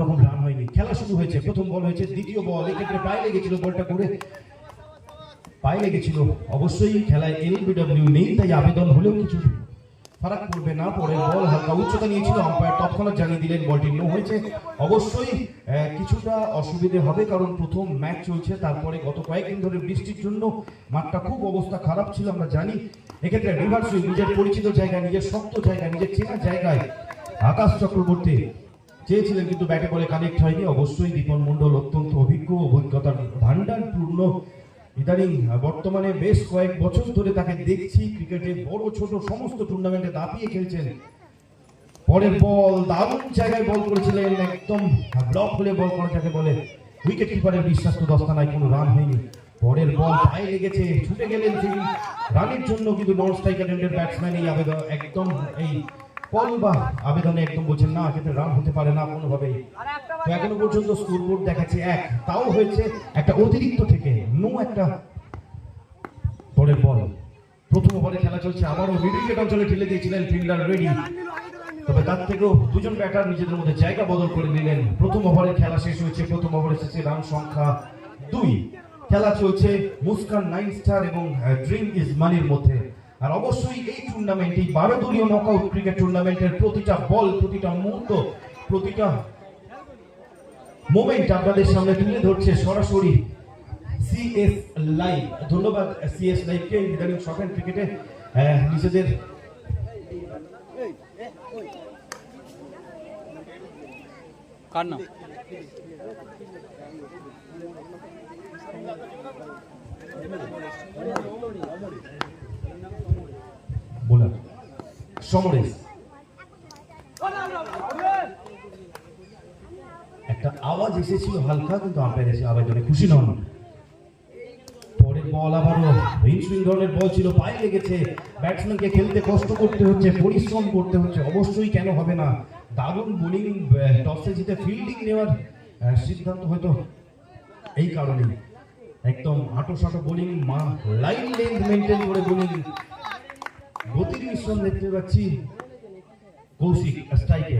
রকম রান হয়নি। খেলা শুরু হয়েছে, প্রথম বল হয়েছে, দ্বিতীয় বল, এক্ষেত্রে পায়ে লেগেছিল বলটা করে। পায়ে লেগেছিল, অবশ্যই খেলায় এলবিডব্লিউ নেই, তাই আবেদন হলেও কিছু ফারাক না বল হালকা উচ্চতা নিয়েছিল আম্পায়ার তৎক্ষণাৎ জানিয়ে দিলেন, বলটি নো হয়েছে। অবশ্যই কিছুটা অসুবিধে হবে, কারণ প্রথম ম্যাচ চলছে, তারপরে গত কয়েকদিন ধরে বৃষ্টির জন্য মাঠটা খুব অবস্থা খারাপ ছিল, আমরা জানি। এক্ষেত্রে রিভার সুইং নিজের পরিচিত জায়গায়, নিজের শক্ত জায়গায়, নিজের চেনা জায়গায় আকাশ চক্রবর্তী চেয়েছিলেন কিন্তু ব্যাটে বলে কানেক্ট হয়নি। অবশ্যই দীপন মণ্ডল অত্যন্ত অভিজ্ঞ, অভিজ্ঞতার ভান্ডার পূর্ণ। ইদানিং বর্তমানে বেশ কয়েক বছর ধরে তাকে দেখছি ক্রিকেটে বড়, ছোট, সমস্ত টুর্নামেন্টে দাপিয়ে খেলছেন। পরের বল, দারুণ জায়গায় বল করেছিলেন, একদম ব্লক হলে বল করাটাকে বলে উইকেট কিপারের বিশ্বাস তো দস্তানায়, কোনো রান হয়নি। পরের বল পায়ে লেগেছে, ছুটে গেলেন তিনি। রানের জন্য কিন্তু নন স্ট্রাইকার ব্যাটসম্যান এই আবেদন, একদম এই বা আবেদনে একদম বলছেন না, এক্ষেত্রে রান হতে পারে না কোনোভাবেই তো এখনও পর্যন্ত স্কোরবোর্ড দেখাচ্ছে এক, তাও হয়েছে একটা অতিরিক্ত থেকে নো একটা পরের বল প্রথম ওভারে খেলা চলছে, আবারও মিড উইকেট অঞ্চলে ঠেলে দিয়েছিলেন ফিল্ডার রেডি তবে তার থেকেও দুজন ব্যাটার নিজেদের মধ্যে জায়গা বদল করে নিলেন। প্রথম ওভারে খেলা শেষ হয়েছে, প্রথম ওভারে শেষে রান সংখ্যা দুই। খেলা চলছে মুস্কান নাইন স্টার এবং ড্রিম ইজ মানির মধ্যে। আর অবশ্যই এই টুর্নামেন্ট এই বারো দলীয় নকআউট ক্রিকেট টুর্নামেন্টের প্রতিটা বল প্রতিটা মুহূর্ত, প্রতিটা মোমেন্ট আপনাদের সামনে তুলে ধরছে সরাসরি সিএস লাইভ ধন্যবাদ সিএস লাইভকে ইদানিং অ্যান্ড ক্রিকেটে নিজেদের কার বোলার সমরেশ। একটা আওয়াজ এসেছিল হালকা, কিন্তু আম্পায়ার এসে আবেদনে খুশি নন। পরের বল আবারও হিনসুইং ধরনের বল ছিল, পায়ে লেগেছে। ব্যাটসম্যানকে খেলতে কষ্ট করতে হচ্ছে, পরিশ্রম করতে হচ্ছে, অবশ্যই কেন হবে না? দারুণ বোলিং টসে জিতে ফিল্ডিং নেওয়ার সিদ্ধান্ত হয়তো এই কারণেই। একদম আটো সাটো বোলিং লাইন লেন্থ মেনটেন করে বোলিং মিশ্রণ দেখতে পাচ্ছি। কৌশিক স্ট্রাইকে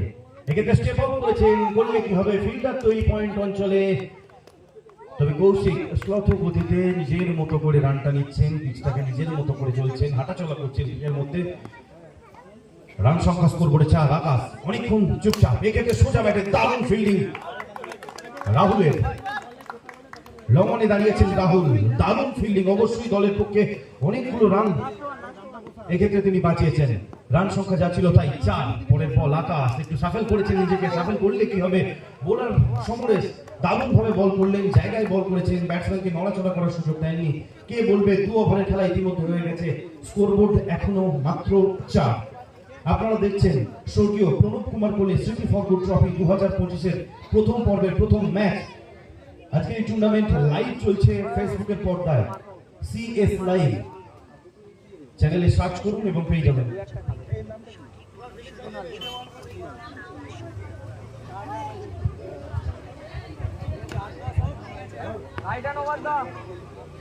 এক্ষেত্রে স্টেপ আউট করেছেন বললে কি হবে? ফিল্ডার তৈরি পয়েন্ট অঞ্চলে। তবে কৌশিক স্লথ গতিতে নিজের মতো করে রানটা নিচ্ছেন পিচটাকে নিজের মতো করে চলছেন, হাঁটাচলা করছেন। এর মধ্যে রান সংখ্যা স্কোর করে চার, আকাশ। অনেকক্ষণ চুপচাপ। এক্ষেত্রে সোজা ব্যাটে দারুণ ফিল্ডিং রাহুলের লঙ্গনে দাঁড়িয়েছেন রাহুল। দারুণ ফিল্ডিং অবশ্যই দলের পক্ষে অনেকগুলো রান এক্ষেত্রে তিনি বাঁচিয়েছেন। রান সংখ্যা যা ছিল তাই চার। পরের বল আকাশ। একটু সাফেল করেছেন নিজেকে। সাফেল করলে কি হবে? বোলার সমরেশ দারুণ ভাবে বল করলেন, জায়গায় বল করেছেন। ব্যাটসম্যানকে নড়াচড়া করার সুযোগ দেয়নি। কে বলবে? দু ওভারের খেলা ইতিমধ্যে হয়ে গেছে। স্কোরবোর্ড এখনও মাত্র চার। আপনারা দেখছেন স্বর্গীয় প্রণব কুমার কোহলি স্মৃতি ফরগুড ট্রফি দু হাজার পঁচিশের প্রথম পর্বের প্রথম ম্যাচ। আজকে এই টুর্নামেন্ট লাইভ চলছে ফেসবুকের পর্দায়। সিএস লাইভ চ্যানেলে সার্চ করুন এবং পেয়ে যাবেন।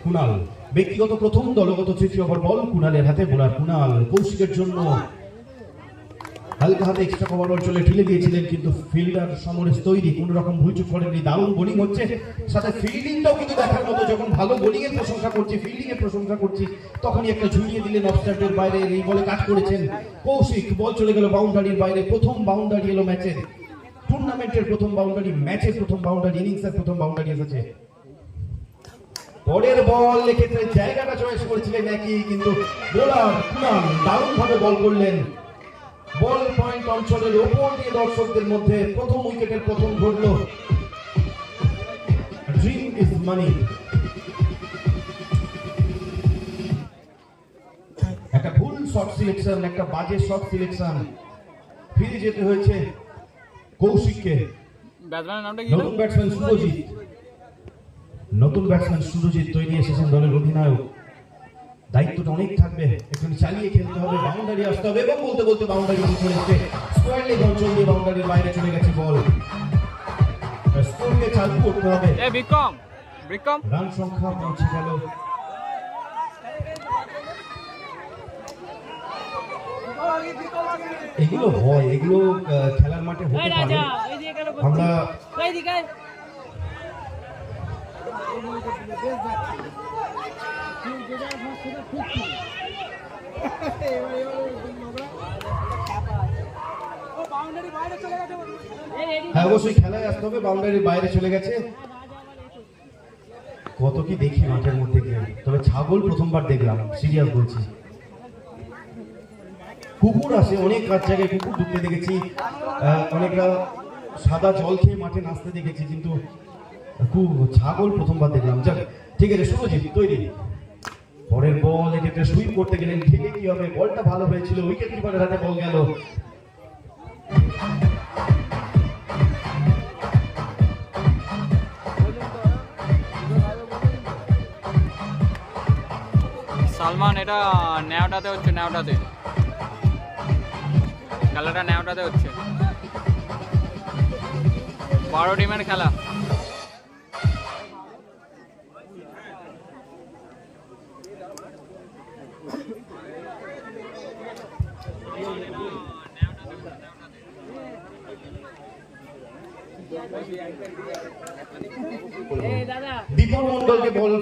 কুনাল, ব্যক্তিগত প্রথম দলগত তৃতীয় বল কুনালের হাতে বোলার কুনাল, কৌশিকের জন্য হালকা হাতে এক্সট্রা কভার অঞ্চলে ঠেলে দিয়েছিলেন, কিন্তু ফিল্ডার সমরেশ তৈরি কোনো রকম ভুলচুক করেননি, দারুণ বোলিং হচ্ছে। সাথে ফিল্ডিংটাও কিন্তু দেখার মতো, যখন ভালো বোলিং এর প্রশংসা করছি ফিল্ডিং এর প্রশংসা করছি, তখনই একটা ঝুলিয়ে দিলেন অফস্টার্টের বাইরে, এই বলে কাজ করেছেন। কৌশিক বল চলে গেল বাউন্ডারির বাইরে, প্রথম বাউন্ডারি এলো ম্যাচের টুর্নামেন্টের প্রথম বাউন্ডারি ম্যাচের প্রথম বাউন্ডারি ইনিংসের প্রথম বাউন্ডারি এসেছে। পরের বল এক্ষেত্রে জায়গাটা চয়েস করেছিলেন একই, কিন্তু বোলার দারুণ ভাবে বল করলেন। বল পয়েন্ট অঞ্চলের ওপর দিয়ে দর্শকদের মধ্যে প্রথম উইকেটের প্রথম ঘটল। ড্রিম ইজ মানি একটা ভুল শট সিলেকশন একটা বাজে শট সিলেকশন ফিরে যেতে হয়েছে কৌশিককে। ব্যাটসম্যানের নামটা কি? নতুন ব্যাটসম্যান সুরজিৎ। নতুন ব্যাটসম্যান সুরজিৎ তৈরি এসেছেন দলের অধিনায়ক। দায়িত্বটা অনেক থাকবে। একটু চালিয়ে খেলতে হবে বাউন্ডারি আসতে হবে এবং বলতে বলতে বাউন্ডারি চলে এসছে। স্কোয়ার লেগ অঞ্চল দিয়ে বাউন্ডারির বাইরে চলে গেছে বল স্কোরকে চালু করতে হবে। এ বিক্রম বিক্রম রান সংখ্যা পৌঁছে গেল। এগুলো হয় এগুলো খেলার মাঠে হতে পারে। আমরা হ্যাঁ অবশ্যই খেলায় আসতে হবে বাউন্ডারির বাইরে চলে গেছে। কত কি দেখি মাঠের মধ্যে গিয়ে। তবে ছাগল প্রথমবার দেখলাম সিরিয়াস বলছি। কুকুর আসে অনেক কাজ জায়গায় কুকুর ঢুকতে দেখেছি। আহ, অনেকটা সাদা জল খেয়ে মাঠে নাচতে দেখেছি কিন্তু ছাগল প্রথমবার দেখলাম। যাক ঠিক আছে শুভজিৎ তৈরি। পরের বল এক্ষেত্রে সুইপ করতে গেলেন ঠিক কি হবে? বলটা ভালো হয়েছিল উইকেট কিপারের হাতে বল গেল। সালমান, এটা ন্যাওটাতে হচ্ছে ন্যাওটাতে খেলাটা ন্যাওটাতে হচ্ছে। বারো টিমের খেলা। মন্ডলকে বল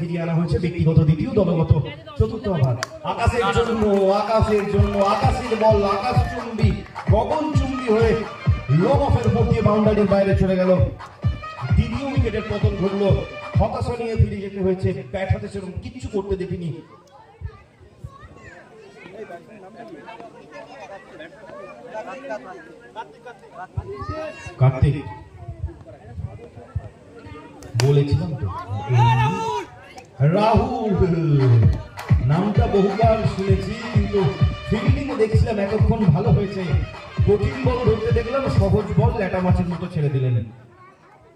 ফিরিয়ে আনা হয়েছে ব্যক্তিগত, দ্বিতীয়, দলগত, চতুর্থ ওভার। আকাশের জন্য আকাশের জন্য, আকাশের বল, আকাশ চুম্বি, গগন চুম্বি হয়ে লং অফের উপর দিয়ে বাউন্ডারির বাইরে চলে গেল। দ্বিতীয় উইকেটের পতন ঘটলো। হতাশা নিয়ে ফিরে যেতে হয়েছে ব্যাট হাতে সেরকম কিচ্ছু করতে দেখিনি। কার্তিক। বলেছিলাম তো। রাহুল। নামটা বহুবার শুনেছি, কিন্তু ফিল্ডিং দেখছিলাম এতক্ষণ ভালো হয়েছে। কঠিন বল ধরতে দেখলাম, সহজ বল ল্যাটা মাছের মতো ছেড়ে দিলেন।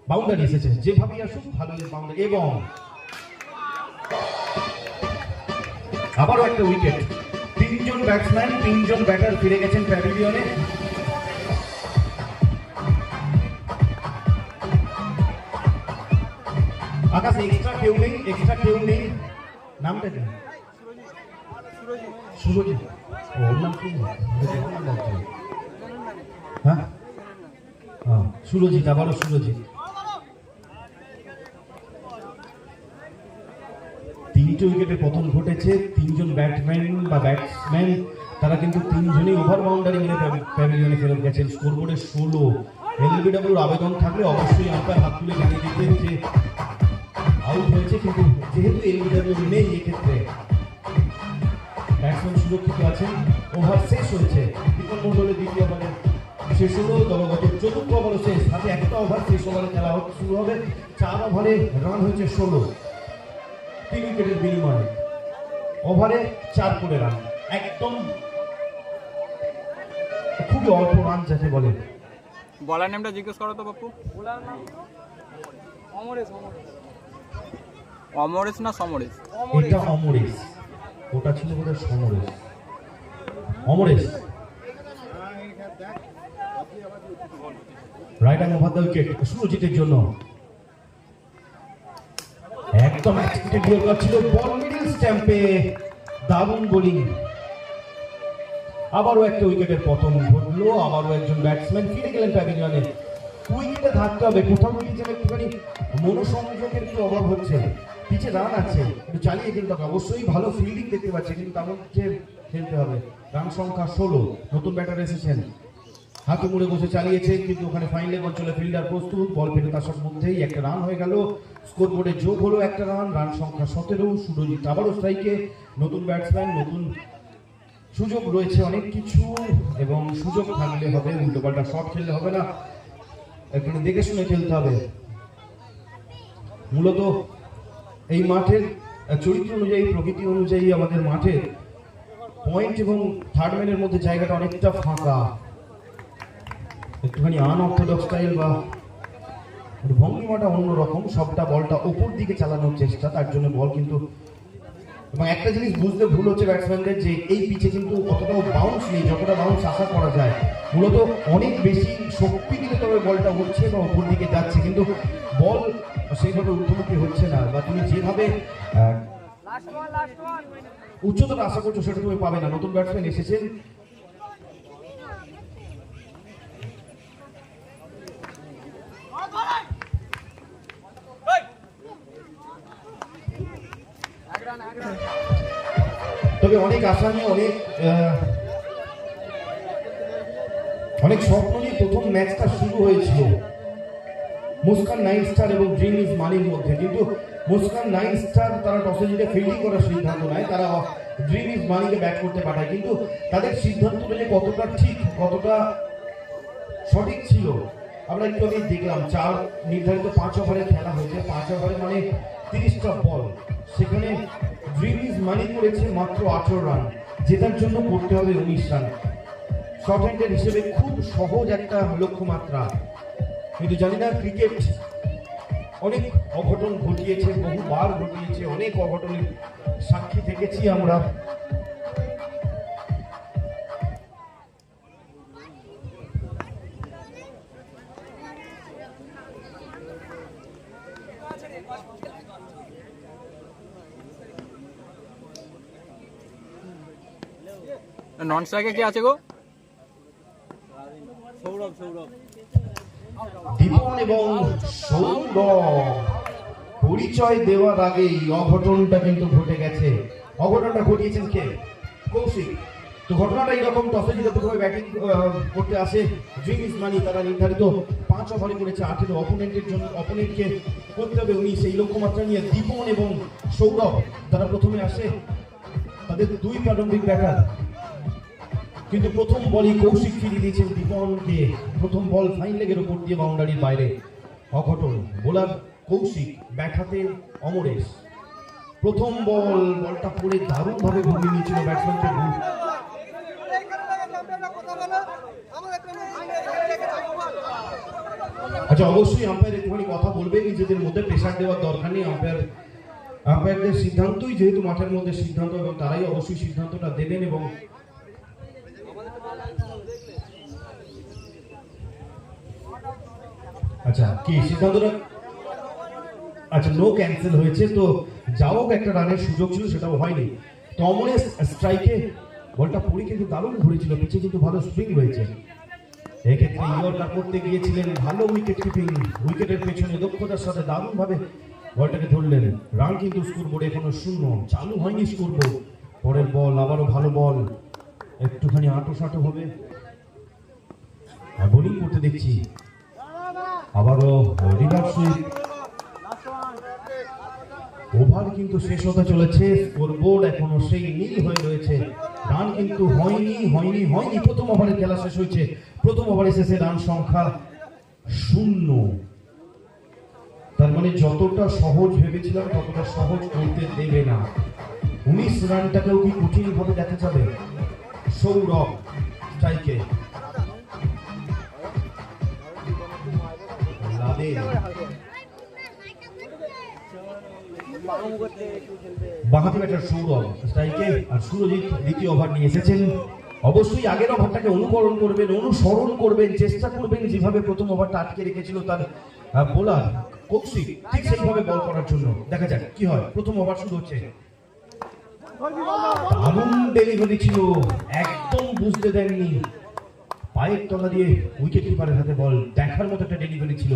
বাউন্ডারি এসেছে। যেভাবেই আসুক ভালো বাউন্ডারি এবং আবারও একটা উইকেট তিনজন ব্যাটসম্যান তিনজন ব্যাটার ফিরে গেছেন প্যাভিলিয়নে আকাশ এক্সট্রা কেউ নেই এক্সট্রা কেউ নেই। নামটা কি? সুরজিৎ। হ্যাঁ? সুরজিৎ, আবারও সুরজিৎ। তিনটে উইকেটে পতন ঘটেছে, তিনজন ব্যাটম্যান বা ব্যাটসম্যান, তারা কিন্তু তিনজনই ওভার বাউন্ডারি মেরে প্যাভিলিয়নে ফেরত গেছেন। স্কোরবোর্ডে ষোলো। এলবিডব্লিউর আবেদন থাকলে অবশ্যই আম্পায়ার হাত তুলে জানিয়ে দিতেন যে আউট হয়েছে কিন্তু যেহেতু এলবিডব্লিউ নেই এক্ষেত্রে ব্যাটসম্যান সুরক্ষিত আছেন ওভার শেষ হয়েছে। দীপক মন্ডলের দ্বিতীয় ওভারে শেষ হলো দলগত চতুর্থ ওভারও শেষ। হাতে একটা ওভার শেষ ওভারে খেলা হতে শুরু হবে। চার ওভারে রান হয়েছে ষোলো। তিন উইকেটের বিনিময়ে। ওভারে চার করে রান একদম খুবই অল্প রান যাকে বলে। বলার নামটা জিজ্ঞেস করো তো বাপু। অমরেশ। না সমরেশ? এটা অমরেশ। ওটা ছিল বোধহয় Samaresh. Amaresh. Right over the wicket সুরজিতের জন্য। একদম এক্সপেক্টেড গোল ছিল বল মিডল স্ট্যাম্পে দারুণ বোলিং আবারও একটা উইকেটের পতন ঘটলো। আবারও একজন ব্যাটসম্যান ফিরে গেলেন প্যাভিলিয়নে উইকেটে থাকতে হবে। কোথাও কি যেন একটুখানি মনোসংযোগের একটু অভাব হচ্ছে? পিছে রান আছে চালিয়ে কিন্তু অবশ্যই ভালো ফিল্ডিং দেখতে পাচ্ছি, কিন্তু তার মধ্যে খেলতে হবে। রান সংখ্যা ষোলো, নতুন ব্যাটার এসেছেন। হাতে মুড়ে বসে চালিয়েছে, কিন্তু ওখানে ফাইনাল অঞ্চলে ফিল্ডার প্রস্তুত, বল ফেরত আসার মধ্যেই একটা রান হয়ে গেল। স্কোর বোর্ডে যোগ হলো একটা রান রান সংখ্যা সতেরো, সুরজিৎ আবারও স্ট্রাইকে নতুন ব্যাটসম্যান নতুন সুযোগ রয়েছে অনেক কিছু, এবং সুযোগ থাকলে হবে উল্টো পাল্টা শট খেললে হবে না। একটু দেখে শুনে খেলতে হবে। মূলত এই মাঠের চরিত্র অনুযায়ী, প্রকৃতি অনুযায়ী আমাদের মাঠের পয়েন্ট এবং থার্ড ম্যানের মধ্যে জায়গাটা অনেকটা ফাঁকা। একটুখানি আনঅর্থোডক্স স্টাইল বা ভঙ্গিমাটা অন্যরকম, সবটা বলটা ওপর দিকে চালানোর চেষ্টা, তার জন্য বল কিন্তু এবং একটা জিনিস বুঝতে ভুল হচ্ছে ব্যাটসম্যানদের যে এই পিচে কিন্তু অতটাও বাউন্স নেই, যতটা বাউন্স আশা করা যায়। মূলত অনেক বেশি শক্তি দিলে তবে বলটা উঠছে বা উপর দিকে যাচ্ছে, কিন্তু বল সেইভাবে ঊর্ধ্বমুখী হচ্ছে না। বা তুমি যেভাবে আহ, উচ্চতাটা আশা করছ সেটা তুমি পাবে না। নতুন ব্যাটসম্যান এসেছেন। তবে অনেক আশা নিয়ে অনেক অনেক স্বপ্ন নিয়ে প্রথম ম্যাচটা শুরু হয়েছিল। মুস্কান নাইন স্টার এবং ড্রিম ইজ মানির মধ্যে। কিন্তু মুস্কান নাইন স্টার তারা টসে জিতে ফিল্ডিং করার সিদ্ধান্ত নেয়, তারা ড্রিম ইজ মানিকে ব্যাট করতে পাঠায়। কিন্তু তাদের সিদ্ধান্তটা যে কতটা ঠিক, কতটা সঠিক ছিল, আমরা একটু আগে দেখলাম। চার নির্ধারিত পাঁচ ওভারে খেলা হয়েছে। পাঁচ ওভারে মানে তিরিশটা বল। সেখানে ড্রিম ইজ মানি করেছে মাত্র আঠেরো রান। জেতার জন্য করতে হবে উনিশ রান। শর্ট হ্যান্ডের হিসেবে খুব সহজ একটা লক্ষ্যমাত্রা। কিন্তু জানি না ক্রিকেট অনেক অঘটন ঘটিয়েছে বহুবার ঘটিয়েছে অনেক অঘটনের সাক্ষী থেকেছি আমরা। নন স্ট্রাইকে কি আছে গো? দীপন এবং সৌরভ। পরিচয় দেওয়ার আগেই অঘটনটা কিন্তু ঘটে গেছে। অঘটনটা ঘটিয়েছেন কে? কৌশিক। তো ঘটনাটা এরকম টসে জিতে প্রথমে ব্যাটিং করতে আসে ড্রিম ইস মানি তারা নির্ধারিত পাঁচ ওভারে করেছে আঠেরো অপোনেন্টের জন্য। অপোনেন্টকে করতে হবে উনি সেই লক্ষ্যমাত্রা নিয়ে। দীপন এবং সৌরভ, তারা প্রথমে আসে তাদের দুই প্রারম্ভিক ব্যাটার কিন্তু প্রথম বলই কৌশিক ফিরিয়ে দিয়েছেন দীপনকে। প্রথম বল ফাইন লেগের উপর দিয়ে বাউন্ডারির বাইরে। অঘটন, বোলার কৌশিক ব্যাট অমরেশ। প্রথম বল, বলটা পড়ে দারুণভাবে ঘুরিয়ে নিয়েছিল ব্যাটসম্যানকে আচ্ছা অবশ্যই আম্পায়ার একটুখানি কথা বলবে, নিজেদের মধ্যে প্রেশার দেওয়ার দরকার নেই। আম্পায়ার আম্পায়ারদের সিদ্ধান্তই যেহেতু মাঠের মধ্যে সিদ্ধান্ত এবং তারাই অবশ্যই সিদ্ধান্তটা দেবেন এবং আচ্ছা কি সিদ্ধান্তটা? আচ্ছা নো ক্যান্সেল হয়েছে, তো একটা রানের সুযোগ ছিল, সেটাও হয়নি। স্ট্রাইকে বলটা কিন্তু দারুণ ঘুরেছিল কিন্তু ভালো হয়েছে এক্ষেত্রে ইয়র্কার করতে গিয়েছিলেন, ভালো উইকেট কিপিং উইকেটের পেছনে দক্ষতার সাথে দারুণভাবে বলটাকে ধরলেন। রান কিন্তু স্কোর বোর্ডে এখনও শূন্য, চালু হয়নি স্কোর বোর্ড পরের বল আবারও ভালো বল একটুখানি আটো সাটো হবে। বোলিং করতে দেখছি। আবারও রিভার সুইপ ওভার কিন্তু শেষ হতে চলেছে। স্কোরবোর্ড এখনও সেই নীল হয়ে রয়েছে। রান কিন্তু হয়নি হয়নি হয়নি। প্রথম ওভারে খেলা শেষ হয়েছে। প্রথম ওভারে শেষে রান সংখ্যা শূন্য। তার মানে যতটা সহজ ভেবেছিলাম, ততটা সহজ করতে দেবে না। উনিশ রানটাকেও কি কঠিনভাবে দেখা যাবে? সৌরভ স্ট্রাইকে সুরজিৎ দ্বিতীয় ওভার এসেছেন। অবশ্যই আগের ওভারটাকে অনুকরণ করবেন, অনুসরণ করবেন, চেষ্টা করবেন যেভাবে প্রথম ওভারটা আটকে রেখেছিল তার বোলার কৌশিক ঠিক সেইভাবে বল করার জন্য। দেখা যাক কি হয়। প্রথম ওভার শুরু হচ্ছে। দারুণ ডেলিভারি ছিল একদম বুঝতে দেননি। পায়ের তলা দিয়ে উইকেট কিপারের হাতে বল দেখার মতো একটা ডেলিভারি ছিল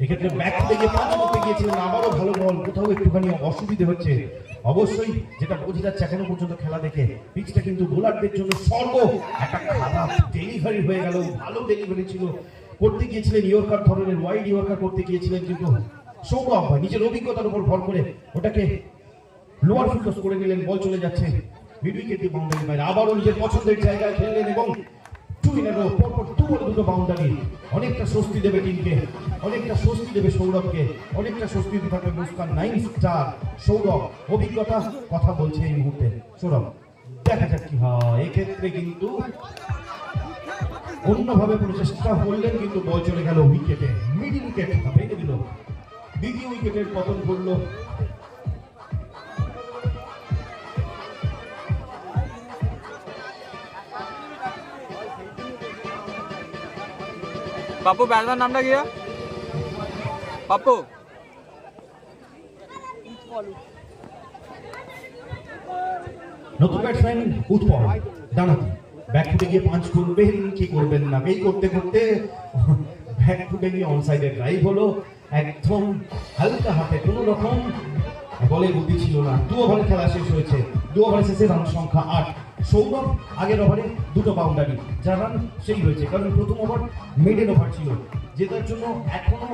এক্ষেত্রে ব্যাক থেকে পাঁচ করতে গিয়েছিলেন, আবারও ভালো বল। কোথাও একটুখানি অসুবিধে হচ্ছে। অবশ্যই যেটা বোঝা যাচ্ছে এখনও পর্যন্ত খেলা দেখে পিচটা কিন্তু বোলারদের জন্য সর্ব একটা খারাপ ডেলিভারি হয়ে গেল। ভালো ডেলিভারি ছিল। করতে গিয়েছিলেন ইয়র্কার ধরনের ওয়াইড ইয়র্কার করতে গিয়েছিলেন কিন্তু সৌরভ নিজের অভিজ্ঞতার উপর ভর করে ওটাকে লোয়ার ফুলটস করে নিলেন বল চলে যাচ্ছে। মিড উইকেট দিয়ে বাউন্ডারি বাইরে। আবারও নিজের পছন্দের জায়গায় খেললেন এবং বাউন্ডারি অনেকটা স্বস্তি দেবে টিমকে, অনেকটা স্বস্তি দেবে সৌরভকে, অনেকটা স্বস্তি দিতে থাকবে মুস্কান। নাইন স্টার সৌরভ, অভিজ্ঞতা, কথা বলছে এই মুহূর্তে সৌরভ। দেখা যাক কি হয়। এক্ষেত্রে কিন্তু অন্যভাবে প্রচেষ্টা করলেন, কিন্তু বল চলে গেল উইকেটে। মিডিল উইকেট ভেঙে দিল। দ্বিতীয় উইকেটের পতন করল পাপ্পু ব্যাটসম্যান নামটা কি পাপ্পু নতুন ব্যাটসম্যান উৎপল ডানাতি ব্যাক ফুটে গিয়ে পাঁচ করবেন, কি করবেন না? এই করতে করতে ব্যাক ফুটে গিয়ে অন সাইডে ড্রাইভ হলো। একদম হালকা হাতে, কোনো রকম বলে বুদ্ধি ছিল না। দু ওভারে খেলা শেষ হয়েছে। দু ওভারে শেষে রান সংখ্যা আট। সৌরভ আগের ওভারে দুটো বাউন্ডারি যার রান সেই হয়েছে। কারণ প্রথম ওভার মিডল ওভার ছিল, জেতার জন্য এখনও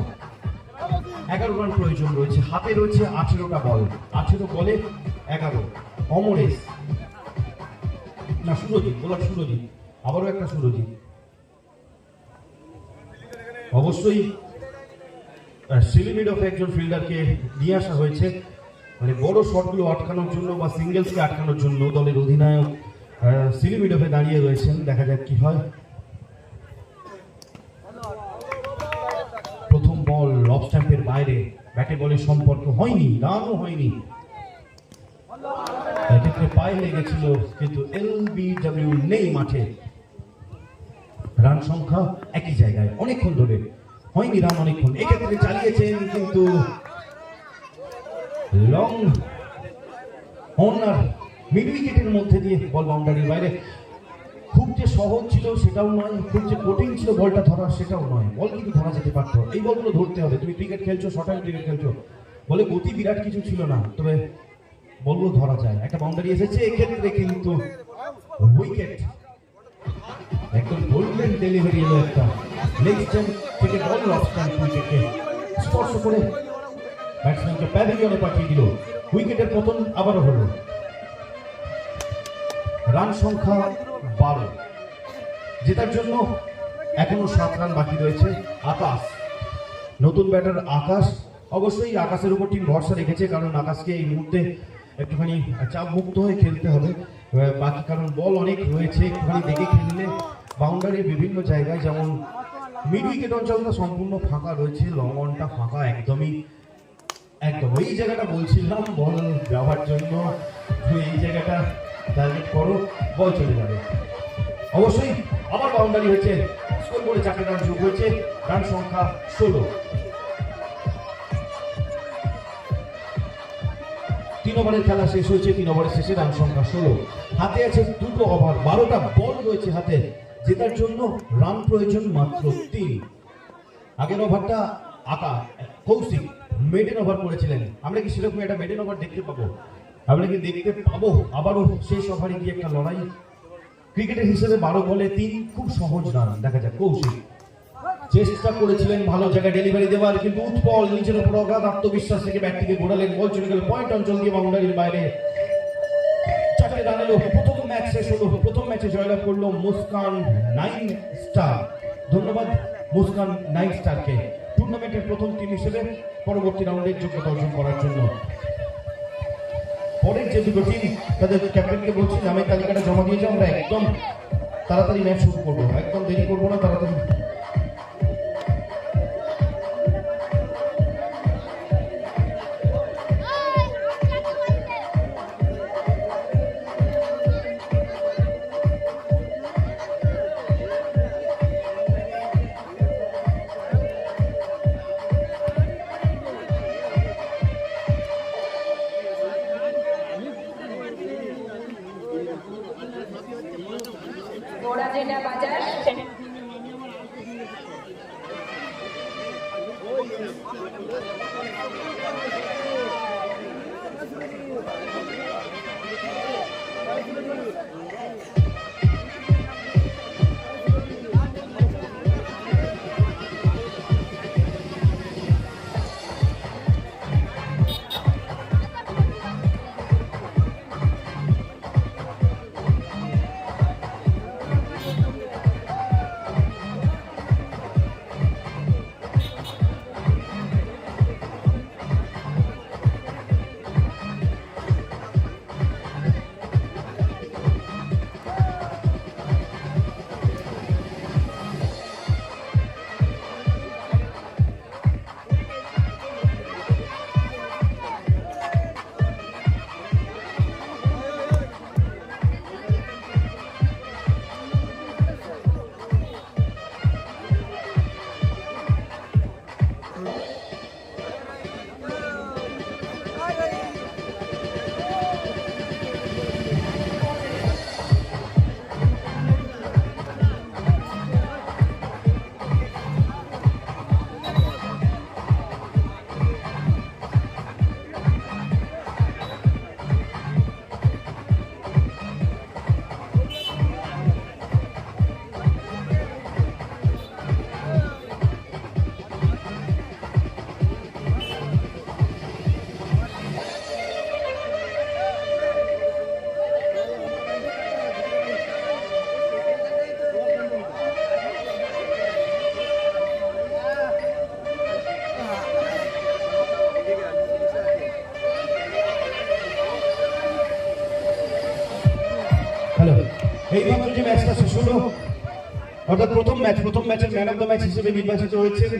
এগারো রান প্রয়োজন রয়েছে। হাতে রয়েছে আঠেরোটা বল আঠেরো বলে এগারো। অমরেশ। না, সুরজিৎ বলার সুরজিৎ। আবারও একটা সুরজিৎ। অবশ্যই সিলিমিড অফ একজন ফিল্ডারকে নিয়ে আসা হয়েছে। মানে বড় শটগুলো আটকানোর জন্য বা সিঙ্গেলসকে আটকানোর জন্য দলের অধিনায়ক সিলিমিডফে দাঁড়িয়ে রয়েছেন, দেখা যাক কি হয়। প্রথম বল অফ স্ট্যাম্পের বাইরে, ব্যাটে বলের সম্পর্ক হয়নি, রানও হয়নি। এক্ষেত্রে পায়ে লেগেছিল কিন্তু এলবিডব্লিউ নেই মাঠে। রান সংখ্যা একই জায়গায়, অনেকক্ষণ ধরে। হয়নি রান অনেকক্ষণ, এক্ষেত্রে চালিয়েছেন কিন্তু লং অনার মিড উইকেটের মধ্যে দিয়ে বল বাউন্ডারির বাইরে। খুব যে সহজ ছিল সেটাও নয়, খুব যে কঠিন ছিল বলটা ধরা সেটাও নয়। বল কিন্তু ধরা যেতে পারতো। এই বলগুলো ধরতে হবে। তুমি ক্রিকেট খেলছো, শর্ট ক্রিকেট খেলছো। বলে গতি বিরাট কিছু ছিল না। তবে বলগুলো ধরা যায়। একটা বাউন্ডারি এসেছে, এক্ষেত্রে কিন্তু উইকেট একদম গোল্ডেন ডেলিভারি এলো একটা লেগ স্ট্যাম্প থেকে বল অফ উইকেটকে স্পর্শ করে ব্যাটসম্যানকে প্যাভিলিয়নে পাঠিয়ে দিল। উইকেটের পতন আবারও হলো। রান সংখ্যা বারো, জেতার জন্য এখনও সাত রান বাকি রয়েছে আকাশ। নতুন ব্যাটার আকাশ, অবশ্যই আকাশের উপর টিম ভরসা রেখেছে, কারণ আকাশকে এই মুহূর্তে একটুখানি চাপ মুক্ত হয়ে খেলতে হবে। বাকি কারণ বল অনেক রয়েছে, একটুখানি দেখে খেললে বাউন্ডারির বিভিন্ন জায়গায় যেমন মিড উইকেট অঞ্চলটা সম্পূর্ণ ফাঁকা রয়েছে লং অনটা ফাঁকা একদমই, একদম। ওই জায়গাটা বলছিলাম বল যাওয়ার জন্য এই জায়গাটা টার্গেট করো, বল চলে যাবে। অবশ্যই আবার বাউন্ডারি হয়েছে স্কোর করে চারটে রান যোগ হয়েছে রান সংখ্যা ষোলো। তিন ওভারের খেলা শেষ হয়েছে, তিন ওভারের শেষে রান সংখ্যা ষোলো। হাতে আছে দুটো ওভার বারোটা বল রয়েছে হাতে, জেতার জন্য রান প্রয়োজন মাত্র তিন। আগের ওভারটা আকা কৌশিক মেডেন ওভার করেছিলেন। আমরা কি সেরকম একটা মেডেন ওভার দেখতে পাবো? আমরা কি দেখতে পাবো, আবারও শেষ ওভারে গিয়ে একটা লড়াই। ক্রিকেটের হিসেবে বারো বলে তিন খুব সহজ রান, দেখা যাক, কৌশিক। চেষ্টা করেছিলেন ভালো জায়গায় ডেলিভারি দেওয়ার, কিন্তু উৎপল নিজের উপর অগাধ আত্মবিশ্বাস থেকে ব্যাট থেকে ঘোরালেন। বল চলে গেল পয়েন্ট অঞ্চল দিয়ে বাউন্ডারির বাইরে। চারটে রান এলো, প্রথম ম্যাচ শেষ হলো, প্রথম ম্যাচে জয়লাভ করল মুস্কান নাইন স্টার ধন্যবাদ মুস্কান নাইন স্টারকে টুর্নামেন্টের প্রথম টিম হিসেবে পরবর্তী রাউন্ডের যোগ্যতা অর্জন করার জন্য। পরের যে দুটো টিম তাদের ক্যাপ্টেনকে বলছি আমি তালিকাটা জমা দিয়েছি আমরা একদম তাড়াতাড়ি ম্যাচ শুরু করব। একদম দেরি করব না, তাড়াতাড়ি। এইমাত্র যে ম্যাচটা শেষ হলো অর্থাৎ প্রথম ম্যাচ প্রথম ম্যাচের ম্যান অফ দ্য ম্যাচ হিসেবে নির্বাচিত হয়েছেন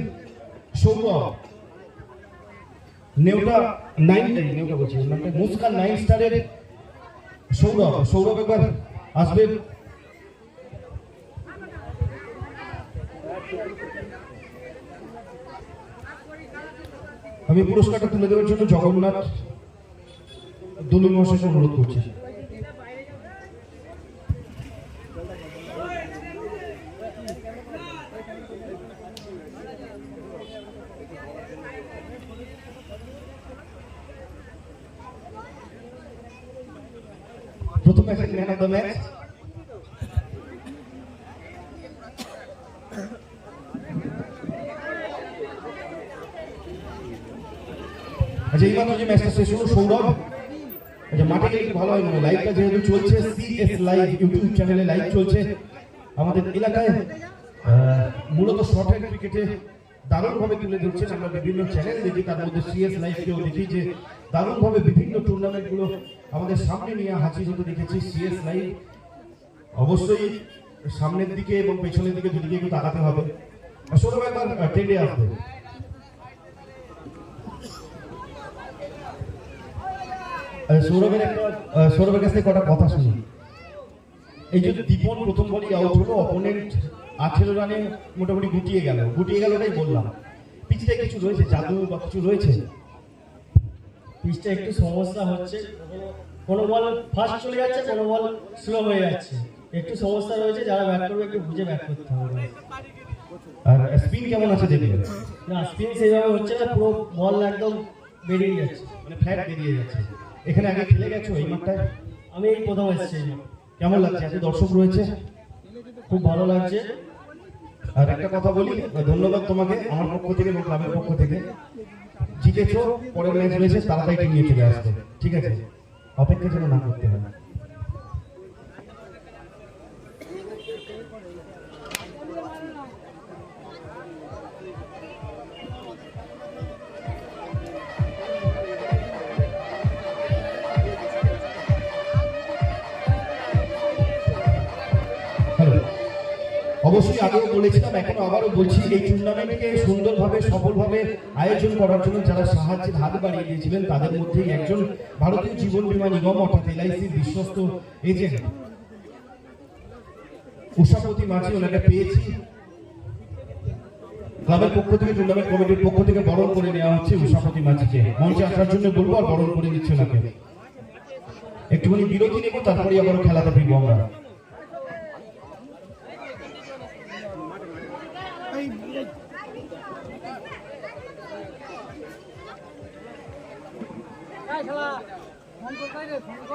সৌরভ নেউটা নাইন নেউটা বলছি ওর মুস্কান নাইন স্টারের সৌরভ। সৌরভ একবার আসবে। আমি পুরস্কারটা তুলে দেওয়ার জন্য জগন্নাথ দলুই মহাশয়কে অনুরোধ করছি প্রথম ম্যাচের ম্যান অফ চলছে সিএস লাইভ ইউটিউব চ্যানেলে লাইভ চলছে। আমাদের এলাকায় মূলত শর্ট আমরা বিভিন্ন চ্যানেল দেখি। দেখি যে বিভিন্ন টুর্নামেন্টগুলো আমাদের সামনে নিয়ে হাজির হতে দেখেছি সিএস লাইভ অবশ্যই সামনের দিকে এবং পেছনের দিকে দুদিকে একটু তাকাতে হবে। সৌরভ একবার ট্রেন্ডে আসবে। সৌরভের একটা সৌরভের কাছ থেকে কটা কথা এই দীপন মোটামুটি গুটিয়ে বললাম। কিছু রয়েছে, জাদু বা কিছু রয়েছে? পিচটা একটু সমস্যা হচ্ছে। কোনো- বল ফাস্ট চলে যাচ্ছে, কোনো বল স্লো হয়ে যাচ্ছে। একটু সমস্যা রয়েছে, যারা ব্যাট করবে একটু বুঝে ব্যাট করতে হবে। আর স্পিন কেমন আছে দেখলে না স্পিন সেইভাবে হচ্ছে না, পুরো বল একদম বেরিয়ে যাচ্ছে। মানে ফ্ল্যাট বেরিয়ে যাচ্ছে। এখানে আগে খেলে গেছো এই মাঠটায় আমি এই প্রথম এসেছি কেমন লাগছে? এত দর্শক রয়েছে? খুব ভালো লাগছে। আর একটা কথা বলি, ধন্যবাদ তোমাকে, আমার পক্ষ থেকে এবং ক্লাবের পক্ষ থেকে। জিতেছো পরের ম্যাচ রয়েছে তাড়াতাড়ি নিয়ে চলে আসবে। ঠিক আছে? অপেক্ষা যেন না করতে হয়। অবশ্যই আগেও বলেছিলাম, এখনও আবারও বলছি, এই টুর্নামেন্টকে সুন্দরভাবে, সফলভাবে আয়োজন করার জন্য যারা সাহায্যের হাত বাড়িয়ে দিয়েছিলেন, তাদের মধ্যেই একজন ভারতীয় জীবন বীমা নিগম, অর্থাৎ এলআইসির বিশ্বস্ত এজেন্ট উষাপতি মাঝি ওনাকে পেয়েছি। ক্লাবের পক্ষ থেকে টুর্নামেন্ট কমিটির পক্ষ থেকে বরণ করে নেওয়া হচ্ছে উষাপতি মাঝিকে। মঞ্চে আসার জন্য বলব আর বরণ করে নিচ্ছে ওনাকে। একটুখানি বিরতি নেব তারপরে আবার খেলাতে ফিরবো আমরা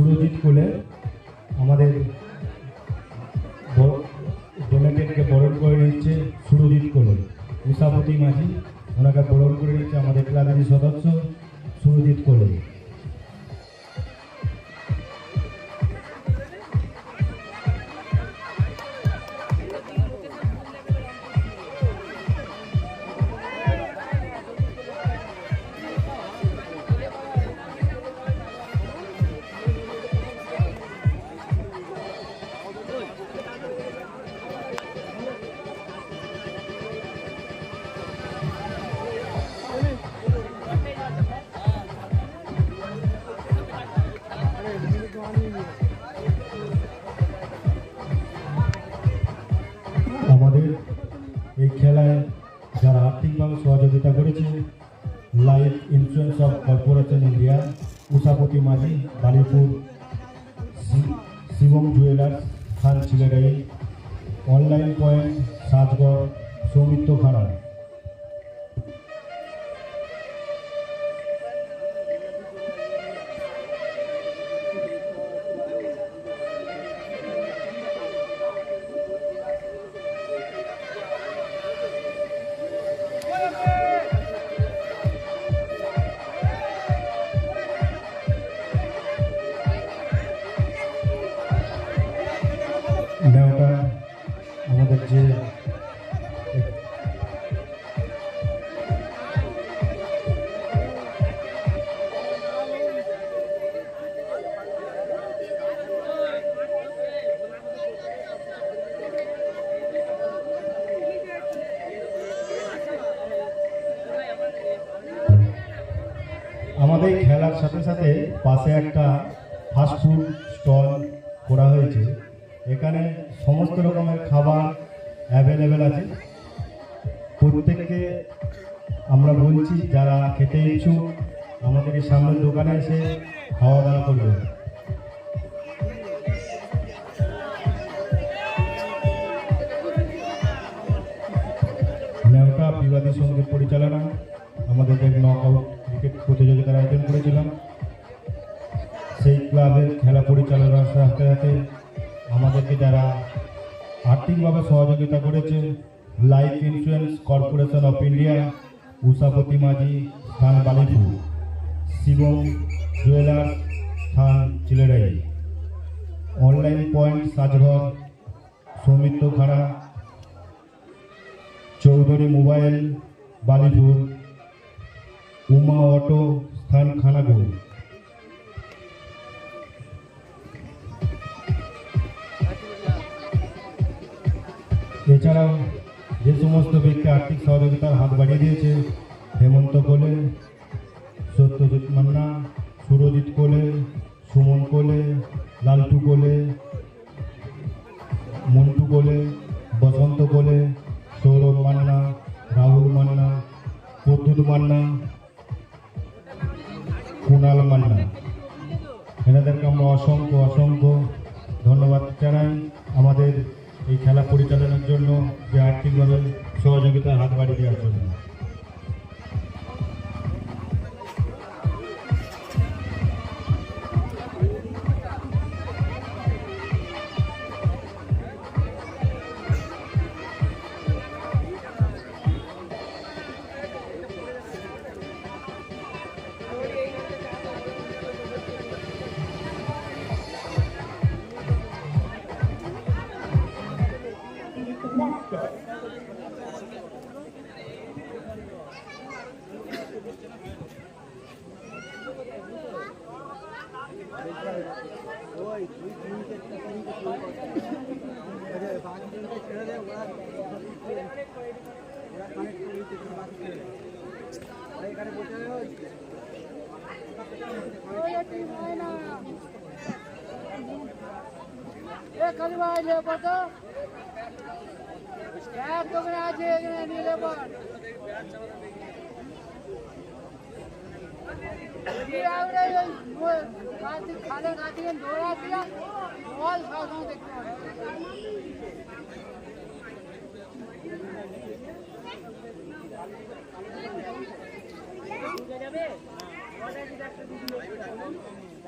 সুরজিৎ কোলে আমাদের ডোনেটেডকে বরণ করে নিচ্ছে সুরজিৎ কোলে। উষাপতি মাঝি ওনাকে বরণ করে নিচ্ছে আমাদের ক্লাবের সদস্য সুরজিৎ কোলে। লাইফ সব corporation India Ushapati Majhi Balipur Shivam jewellers খান ছিলেরাই অনলাইন পয়েন্ট সাজগড় আমাদের খেলার সাথে সাথে পাশে একটা ফাস্টফুড স্টল করা হয়েছে। এখানে সমস্ত রকমের খাবার অ্যাভেলেবেল আছে। প্রত্যেককে আমরা বলছি, যারা খেতে ইচ্ছুক আমাদের সামনের দোকানে এসে খাওয়া দাওয়া করবে। নেওটা বিবাদী সংগীত পরিচালনা আমাদের নক আউট ক্রিকেট প্রতিযোগিতার আয়োজন করেছিলাম। সেই ক্লাবের খেলা পরিচালনার সাথে সাথে আমাদেরকে যারা আর্থিকভাবে সহযোগিতা করেছে life insurance corporation of India Ushapati Majhi স্থান বালিপুর, শিবম জুয়েলার্স স্থান চিলেরাই। অনলাইন পয়েন্ট সাজঘর, সৌমিত্র খাড়া, চৌধুরী মোবাইল, বালিপুর। উমা অটো স্থান খানাগুড় এছাড়াও যে সমস্ত ব্যক্তি আর্থিক সহযোগিতার হাত বাড়িয়ে দিয়েছে, হেমন্ত কোলে, সত্যজিৎ মান্না, সুরজিৎ কোলে, সুমন কোলে, লালটু কোলে, মন্টু কোলে, বসন্ত কোলে, সৌরভ মান্না, রাহুল মান্না, প্রদ্যুৎ মান্না কুণাল মান্না। এনাদেরকে আমরা অসংখ্য অসংখ্য ধন্যবাদ জানাই। আমাদের এই খেলা পরিচালনার জন্য যে আর্থিকভাবে সহযোগিতা হাত বাড়িয়ে দেওয়ার জন্য। নীল কত? ব্যাগ দোকানে আছে, এখানে নীল খালে না দিলেন দৌড়া দিয়ে বল সবসময় দেখতে হবে। যাবে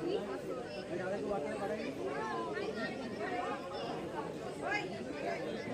Thank you.